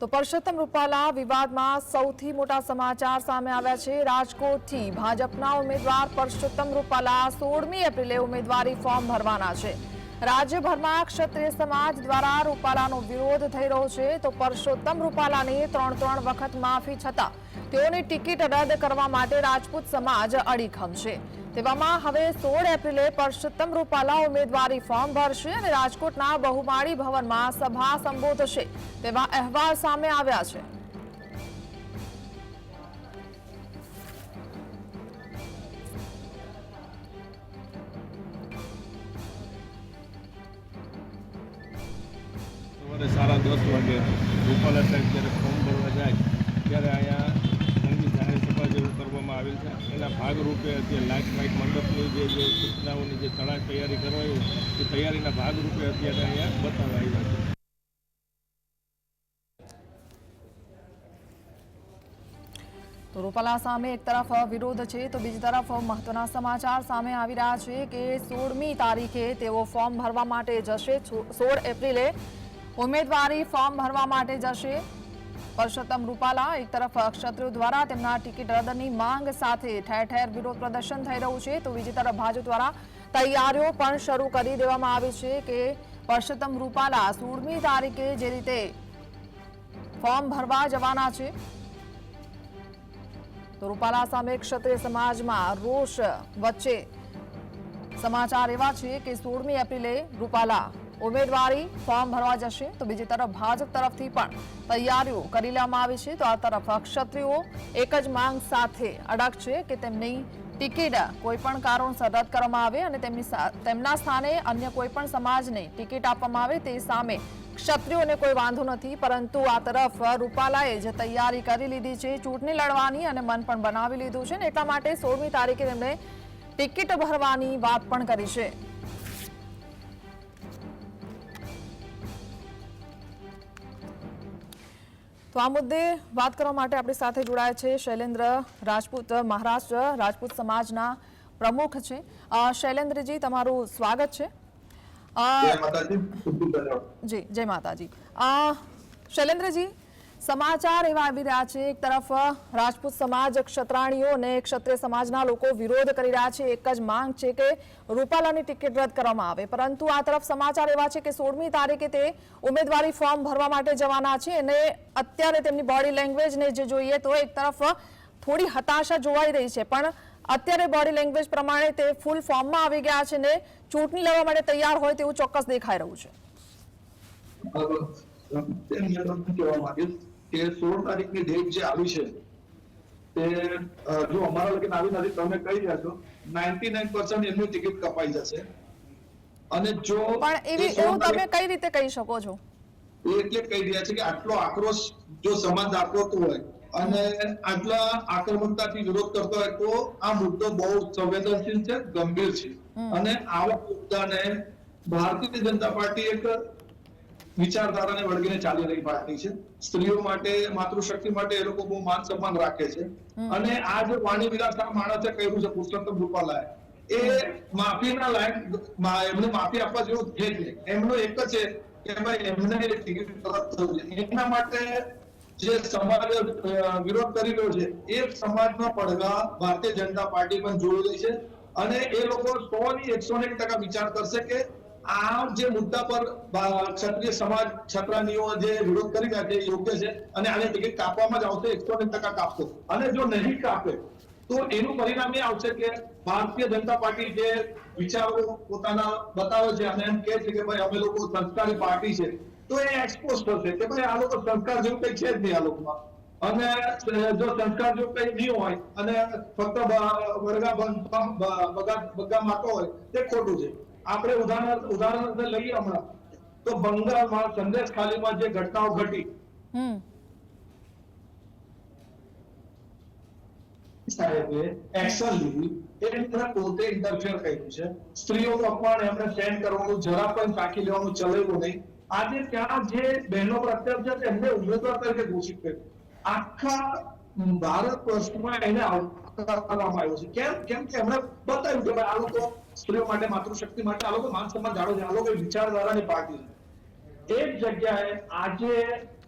તો પરષોત્તમ રૂપાલા વિવાદમાં સૌથી મોટા સમાચાર સામે આવ્યા છે. રાજકોટથી ભાજપના ઉમેદવાર પરષોત્તમ રૂપાલા સોળમી એપ્રિલે ઉમેદવારી ફોર્મ ભરવાના છે. રાજ્યભરમાં ક્ષત્રિય સમાજ દ્વારા રૂપાલાનો વિરોધ થઈ રહ્યો છે. તો પરષોત્તમ રૂપાલાની ત્રણ ત્રણ વખત માફી છતાં તેઓની ટિકિટ રદ કરવા માટે રાજપૂત સમાજ અડીખમ છે. તેવામાં હવે સોળ એપ્રિલે પરસોત્તમ રૂપાલા ઉમેદવારી ફોર્મ ભરશે અને રાજકોટના બહુમાળી ભવનમાં સભા સંબોધશે. તેવા અહેવાલ સામે આવ્યા છે. સવારે દસ વાગે રૂપાલા સાહેબ જ્યારે ફોર્મ ભરવા જાય, ત્યારે અહીંયા સંગીત જાહેર સભા જેવું કરવામાં આવેલ છે. એના ભાગરૂપે અત્યારે લાઇટ માઇટ મંડપની જે જે સૂચનાઓની જે તળા તૈયારી કરવાઈ એ તૈયારીના ભાગરૂપે અત્યારે અહીંયા બતાવવા આવ્યા છે. રૂપાલા સામે એક તરફ વિરોધ છે, તો બીજી તરફ મહત્વના સમાચાર સામે આવી રહ્યા છે કે સોળમી તારીખે તેઓ ફોર્મ ભરવા માટે જશે. સોળ એપ્રિલે ઉમેદવારી ફોર્મ ભરવા માટે જશે. પરસોત્તમ રૂપાલા એક તરફ ક્ષત્રિયો દ્વારા તેમના ટિકિટ રદની માંગ સાથે ઠેર ઠેર વિરોધ પ્રદર્શન થઈ રહ્યું છે, તો બીજી તરફ ભાજપ દ્વારા તૈયારીઓ પણ શરૂ કરી દેવામાં આવી છે કે પરસોત્તમ રૂપાલા સોળમી તારીખે જે રીતે ફોર્મ ભરવા જવાના છે, તો રૂપાલા સામે ક્ષત્રિય સમાજમાં રોષ વચ્ચે સમાચાર એવા છે કે સોળમી એપ્રિલે રૂપાલા ઉમેદવારી ફોર્મ ભરવા જશે તો બીજી તરફ ભાજપ તરફથી પણ તૈયારીઓ કરી લેવામાં આવી છે. તો આ તરફ ક્ષત્રિયો એક જ માંગ સાથે અડગ છે કે તેમની ટિકિટ કોઈ પણ કારણસર રદ કરવામાં આવે અને તેમની તેમના સ્થાને અન્ય કોઈ પણ સમાજને ટિકિટ આપવામાં આવે તે સામે ક્ષત્રિયોને કોઈ વાંધો નથી. પરંતુ આ તરફ રૂપાલાએ જે તૈયારી કરી લીધી છે, ચૂંટણી લડવાની અને મન પણ બનાવી લીધું છે ને એટલા માટે સોળમી તારીખે તેમણે ટિકિટ ભરવાની વાત પણ કરી છે. તો આ મુદ્દે વાત કરવા માટે આપણી સાથે જોડાયા છે શૈલેન્દ્ર રાજપૂત મહારાષ્ટ્ર રાજપૂત સમાજના પ્રમુખ છે. શૈલેન્દ્રજી તમારું સ્વાગત છે. જી જય માતાજી. શૈલેન્દ્રજી સમાચાર એવા આવી રહ્યા છે. એક તરફ, રાજપૂત સમાજ ક્ષત્રાણીઓ અને ક્ષત્રિય સમાજના લોકો વિરોધ કરી રહ્યા છે. એક જ માંગ છે કે રૂપાલાની ટિકિટ રદ કરવામાં આવે. પરંતુ આ તરફ સમાચાર એવા છે કે સોળમી તારીખે તે ઉમેદવારી ફોર્મ ભરવા માટે જવાના છે અને અત્યારે તેમની બોડી લેંગ્વેજને જે જોઈએ તો એક તરફ થોડી હતાશા જોવાઈ રહી છે. પણ અત્યારે બોડી લેંગ્વેજ પ્રમાણે તે ફૂલ ફોર્મમાં આવી ગયા છે ને ચૂંટણી લેવા માટે તૈયાર હોય તેવું ચોક્કસ દેખાઈ રહ્યું છે. કહેવા માંગીશ કે સોળ તારીખની ડેટ જે આવી છે તે જો અમારા લગન આવી નથી તમે કહી રહ્યા છો નાઇન્ટી નાઇન પર્સન્ટ એમની ટિકિટ કપાઈ જશે અને જો પણ એવી એવું તમે કઈ રીતે કહી શકો છો? એ એટલે કહી રહ્યા છે કે આટલો આક્રોશ જો સમાજ દાખવતો હોય અને આટલા આક્રમકતાથી વિરોધ કરતો હોય તો આ મુદ્દો બહુ સંવેદનશીલ છે ગંભીર છે. અને આવા મુદ્દાને ભારતીય જનતા પાર્ટી એક વિચારધારાને વળગીને ચાલી રહી પાર્ટી છે. સ્ત્રીઓ માટે માતૃશક્તિ માટે એ લોકો બહુ માન સન્માન રાખે છે. અને આ જે વાણી વિલાસના માણસે કહ્યું છે પુરુષોત્તમ રૂપાલાએ એ માફીના લાયક એમને માફી આપવા જેવું છે. જ નહીં એમનો એક જ છે કે ભાઈ એમને ટિકિટ પરત થવું છે. એના માટે જે સમાજ વિરોધ કરી રહ્યો છે એ સમાજનો પડઘા ભારતીય જનતા પાર્ટી પણ જોઈ રહી છે. અને એ લોકો સો ની એકસો ને એક ટકા વિચાર કરશે કે આ જે મુદ્દા પર ક્ષત્રિય સમાજ છત્રાનીઓ જે વિરોધ કરી રહ્યા છે યોગ્ય છે અને આને ટિકિટ કાપવામાં જ આવશે, એકસો ને ટકા કાપશે. અને જો નહીં કાપે, તો એનું પરિણામ એ આવશે કે ભારતીય જનતા પાર્ટી જે વિચારો પોતાના બતાવે છે અને એમ કે છે કે ભાઈ અમે લોકો સંસ્કારી પાર્ટી છે, તો એ એક્સપોઝ થશે કે ભાઈ આ લોકો સંસ્કાર જેવું કઈ છે જ નહીં આ લોકોમાં. અને જો સંસ્કાર જો કઈ નહીં હોય અને ફક્ત બગા બગા માતો હોય, તે ખોટું છે. આપણે ઉદાહરણ ઉદાહરણ લઈએ હમણાં. તો બંગાળમાં સંદેશ ખાલીમાં જે ઘટનાઓ ઘટી સાહેબે એક્શન લીધી. એ તરફ પોતે ઇન્ટરફેર કર્યું છે. સ્ત્રીઓનું અપમાન એમને સેન્ડ કરવાનું જરા પણ તાકી લેવાનું ચલાવ્યું નહીં. આજે ત્યાં જે બહેનો પ્રત્યક્ષ છે એમને ઉમેદવાર તરીકે ઘોષિત કર્યું. આખા ભારત વર્ષમાં એને આવકારવામાં આવ્યો છે. કેમ કેમ કે એમણે બતાવ્યું કે આ લોકો સ્ત્રીઓ માટે, માતૃશક્તિ માટે, આ લોકો માન સન્માન જાળવે આ લોકો વિચારધારાની પાર્ટી છે. એ જ જગ્યાએ આજે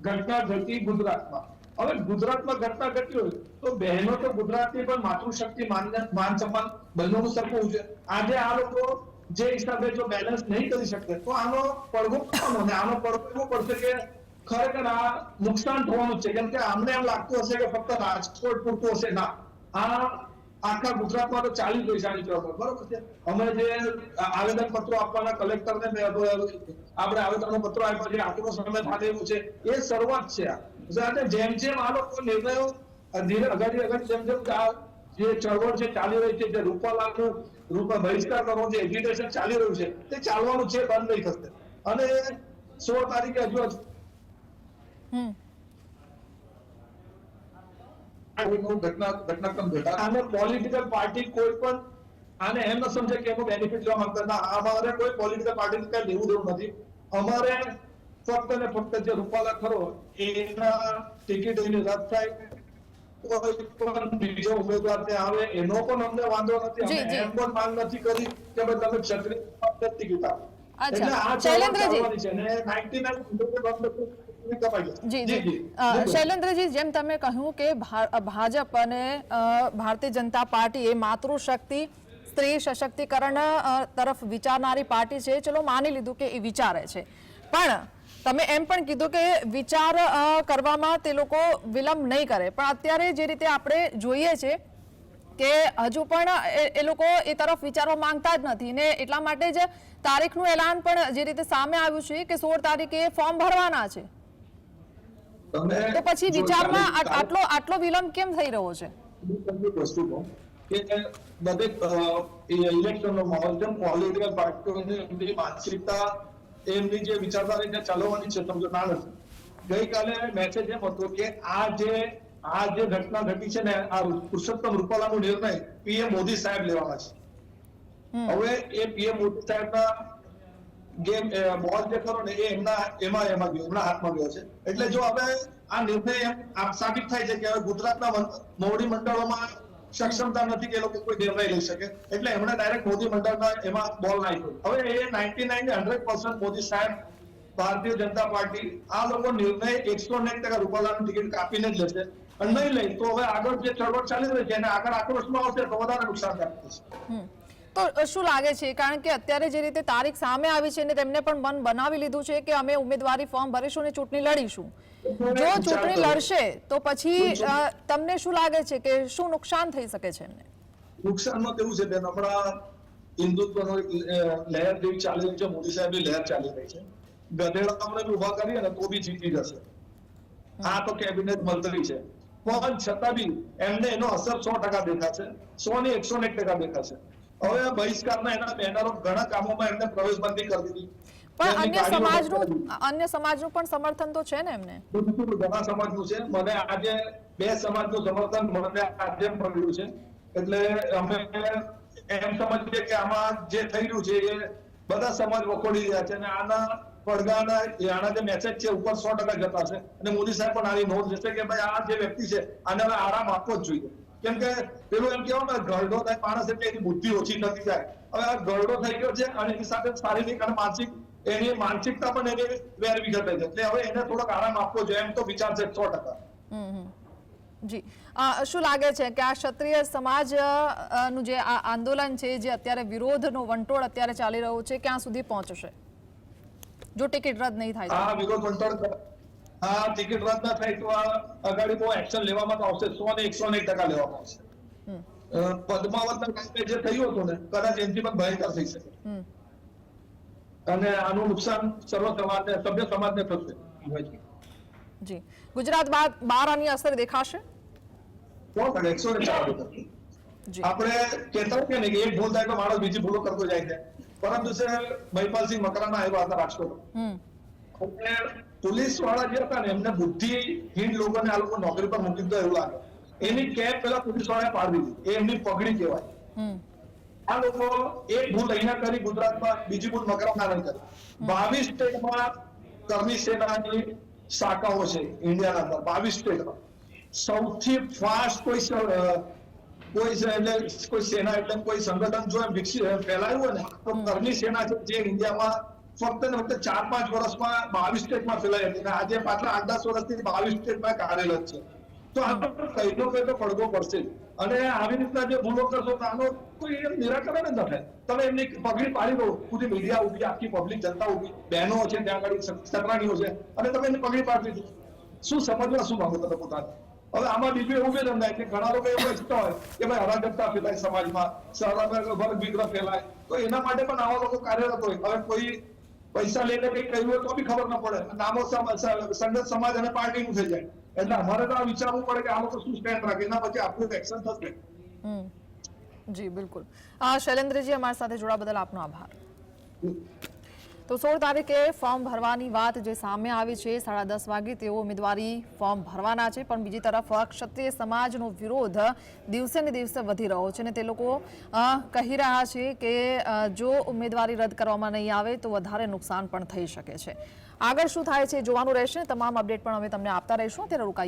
ઘટના ઘટી ગુજરાતમાં. હવે ગુજરાતમાં ઘટના ઘટી હોય તો બહેનો તો ગુજરાતની પણ માતૃશક્તિ માન માન સન્માન બંનેનું સરખું છે. આજે આ લોકો જે હિસાબે જો બેલેન્સ નહીં કરી શકે, તો આનો પડઘો ને આનો પડઘો એવો પડશે કે ખરેખર આ નુકસાન થવાનું છે. કેમ કે અમને એમ લાગતું હશે કે ફક્ત રાજકોટ પૂરતું હશે. ના. આ આખા ગુજરાતમાં તો ચાલી ગઈ આની ચળવળ બરોબર છે? અમે જે આવેદન પત્રો આપવાના કલેક્ટરને આપણે આવેદન પત્રો આપ્યા છે, આટલો સમય થાકેલું છે. એ શરૂઆત છે સાથે જેમ જેમ આ લોકો નિર્ણયો, ધીરે અગાડી અગાડી જેમ જેમ જે ચળવળ છે ચાલી રહી છે, જે રૂપાલાનું રૂપા બહિષ્કાર કરવાનું જે એજ્યુકેશન ચાલી રહ્યું છે, તે ચાલવાનું છે, બંધ નહીં થશે. અને સોળ તારીખે હજુ ઘટનાક્રમ પોલિટિકલ પાર્ટી કોઈ પણ આને એમ ન સમજે કે એનો બેનિફિટ લેવા માંગતા ના અમારે કોઈ પોલિટિકલ પાર્ટી કઈ લેવું દેવું નથી. અમારે ફક્ત ને ફક્ત જે રૂપાલા ખરો એના ટિકિટ એની રદ થાય. કોઈ પણ બીજો ઉમેદવાર ત્યાં આવે એનો પણ અમને વાંધો નથી. અમે એમ પણ માંગ નથી કરી કે ભાઈ તમે ક્ષત્રિય ટિકિટ આપો એટલે આ ચેલેન્જ છે અને 99 કપાઈ જશે. જી જી. શૈલેન્દ્રજી જેમ તમે કહ્યું કે ભાજપ અને ભારતીય જનતા પાર્ટી એ માતૃશક્તિ સ્ત્રી સશક્તિકરણ તરફ વિચારનારી પાર્ટી છે. ચલો માની લીધું કે એ વિચારે છે. પણ તમે એમ પણ કીધું કે વિચાર કરવામાં તે લોકો વિલંબ નહીં કરે. પણ અત્યારે જે રીતે આપણે જોઈએ છે કે હજુ પણ એ- લોકો એ તરફ વિચારવા માંગતા જ નથી. ને એટલા માટે જ તારીખનું એલાન પણ જે રીતે સામે આવ્યું છે કે સોળ તારીખે ફોર્મ ભરવાના છે. તો પછી વિચારમાં આટલો આટલો વિલંબ કેમ થઈ રહ્યો છે? વસ્તુ કે બધે ઇલેક્શનનો માહોલ છે પોલિટિકલ પાર્ટીઓની એમની માનસિકતા એમની જે વિચારધારા છે ચાલવાની છે સમજો ના નથી. ગઈકાલે મેસેજ એમ હતો કે આ જે આ જે ઘટના ઘટી છે ને આ પુરુષોત્તમ રૂપાલાનો નિર્ણય પીએમ મોદી સાહેબ લેવાના છે. હવે એ પીએમ મોદી સાહેબના ગેમ બોલ જે ખરો ને, એ એમના, એમાં એમાં ગયો, એમના હાથમાં ગયો છે. એટલે જો હવે આ નિર્ણય એમ સાબિત થાય છે કે હવે ગુજરાતના મોવડી મંડળોમાં સક્ષમતા નથી કે લોકો કોઈ નિર્ણય લઈ શકે. એટલે એમણે ડાયરેક્ટ મોદી મંડળના એમાં બોલ નાખ્યો. હવે એ ninety nine hundred percent Modi Saheb Bharatiya Janata party, આ લોકો નિર્ણય એકસો ને એક ટકા રૂપાલાની ટિકિટ કાપીને જ લેશે. અને નહીં લઈ તો હવે આગળ જે ચળવળ ચાલી રહી છે, એને આગળ આક્રોશમાં આવશે તો વધારે નુકસાન થશે. તો શું લાગે છે? કારણ કે અત્યારે જે રીતે તારીખ સામે આવી છે ને તેમને પણ મન બનાવી લીધું છે કે અમે ઉમેદવારી ફોર્મ ભરીશું અને ચૂંટણી લડીશું. જો ચૂંટણી લડશે તો પછી તમને શું લાગે છે કે શું નુકસાન થઈ શકે છે એમને? નુકસાનમાં કેવું છે બેન? હમણાં હિન્દુત્વનો લહેર જેવી ચાલી રહી છે મોદી સાહેબની લહેર ચાલી રહી છે. ગધેડાઓને બી ઊભા કરીએ ને તો બી જીતી જશે. આ તો કેબિનેટ મંત્રી છે. પણ છતાં બી એમને એનો અસર સો ટકા દેખાશે. સો ને એકસો ને ટકા દેખાશે. હવે બહિષ્કારના એના બેનરો ઘણા કામોમાં એમને પ્રવેશબંધી કરી દીધી. પણ અન્ય સમાજનું અન્ય સમાજનું પણ સમર્થન તો છે ને એમને? ઘણા સમાજનું છે. મને આજે બે સમાજનું સમર્થન મને આજે મળ્યું છે. એટલે અમે એમ સમજીએ કે આમાં જે થઈ રહ્યું છે એ બધા સમાજ વખોડી રહ્યા છે અને આના પડઘાના આના જે મેસેજ છે ઉપર સો ટકા જતા છે. અને મોદી સાહેબ પણ આવી નોંધ જશે કે ભાઈ આ જે વ્યક્તિ છે આને હવે આરામ આપવો જ જોઈએ. કેમ કે પેલું એમ કહેવાય ને ગરડો થાય માણસ એટલે એની બુદ્ધિ ઓછી નથી થાય હવે આ ગરડો થઈ ગયો છે અને એની સાથે શારીરિક અને માનસિક એની માનસિકતા પણ એને વેરવી ઘટે છે. એટલે હવે એને થોડોક આરામ આપવો જોઈએ એમ તો વિચાર છે સો ટકા. જી. શું લાગે છે કે આ ક્ષત્રિય સમાજનું જે આ આંદોલન છે જે અત્યારે વિરોધનો વંટોળ અત્યારે ચાલી રહ્યો છે ક્યાં સુધી પહોંચશે? જો ટિકિટ રદ નહીં થાય આ વિરોધ કર- આ ટિકિટ રદ ના થાય તો આ અગાડી બહુ એક્શન લેવામાં તો આવશે. સો ને એકસો ને ટકા લેવામાં આવશે. પદ્માવતના કાંઈ જે થયું હતું ને કદાચ એનથી પણ ભયંકર થઈ શકે. અને આનું નુકસાન સર્વ સમાજને સભ્ય સમાજને થશે. જી. ગુજરાત બાદ બાર આની અસર દેખાશે? કોણ કરે? એકસો આપણે કહેતા કે નહીં એક ભૂલ થાય તો માણસ બીજી ભૂલો કરતો જાય છે. પરમ દિવસે મહિપાલસિંહ મકરાના આવ્યા હતા રાજકોટ પોલીસવાળા જે હતા ને એમને બુદ્ધિહીન લોકોને આ લોકો નોકરી પર મૂકી દીધો એવું લાગે. એની કેપ પેલા પોલીસ વાળાએ પાડી દીધી. એ એમની પગડી કહેવાય. આ લોકો એક ભૂલ અહીંયા કરી ગુજરાતમાં બીજી ભૂલ મકરમનારાયણ કરી. બાવીસ સ્ટેટમાં કરની સેનાની શાખાઓ છે ઇન્ડિયાના અંદર બાવીસ સ્ટેટમાં. સૌથી ફાસ્ટ કોઈ કોઈ એટલે કોઈ સેના એટલે કોઈ સંગઠન જો એમ વિકસી ફેલાયું હોય ને તો કરની સેના છે જે ઇન્ડિયામાં ફક્ત ને ફક્ત ચાર પાંચ વર્ષમાં બાવીસ સ્ટેટમાં ફેલાઈ હતી આજે પાછલા આઠ દસ વર્ષથી બાવીસ સ્ટેટમાં કાર્યરત છે. તો કઈનો કઈ તો પડવો પડશે અને આવી રીતના જે ભૂલો કરશો તો આનો કોઈ નિરાકરણ જ ન તમે એમની પગડી પાડી દો પૂરી મીડિયા ઊભી આખી પબ્લિક જનતા ઊભી બહેનો છે, ત્યાં આગળ સત્રાણીઓ છે. અને તમે એની પગડી પાડી દીધી શું સમજવા શું માંગો તમે પોતાને? હવે આમાં બીજું એવું બી તમને કે ઘણા લોકો એવું ઈચ્છતા હોય કે ભાઈ અરાજકતા ફેલાય સમાજમાં સહરામાં વર્ગ વિગ્રહ ફેલાય. તો એના માટે પણ આવા લોકો કાર્યરત હોય. હવે કોઈ પૈસા લઈને કઈ કહ્યું હોય તો બી ખબર ન પડે. નામો સંગત સમાજ અને પાર્ટીનું થઈ જાય. એટલે અમારે તો વિચારવું પડે કે આ લોકો શું સ્ટેન્ડ રાખે એના પછી આપણું એક્શન થશે. હમ. જી બિલકુલ. શૈલેન્દ્રજી અમારી સાથે જોડા બદલ આપનો આભાર. તો સોળ તારીખે ફોર્મ ભરવાની વાત જે સામે આવી છે, સાડા દસ વાગે તેઓ ઉમેદવારી ફોર્મ ભરવાના છે, પણ બીજી તરફ ક્ષત્રિય સમાજનો વિરોધ દિવસે ને દિવસે વધી રહ્યો છે અને તે લોકો કહી રહ્યા છે કે જો ઉમેદવારી રદ કરવામાં નહીં આવે તો વધારે નુકસાન પણ થઈ શકે છે. આગળ શું થાય છે જોવાનું રહેશે, તમામ અપડેટ પણ અમે તમને આપતા રહીશું. ત્યારે રોકાઈ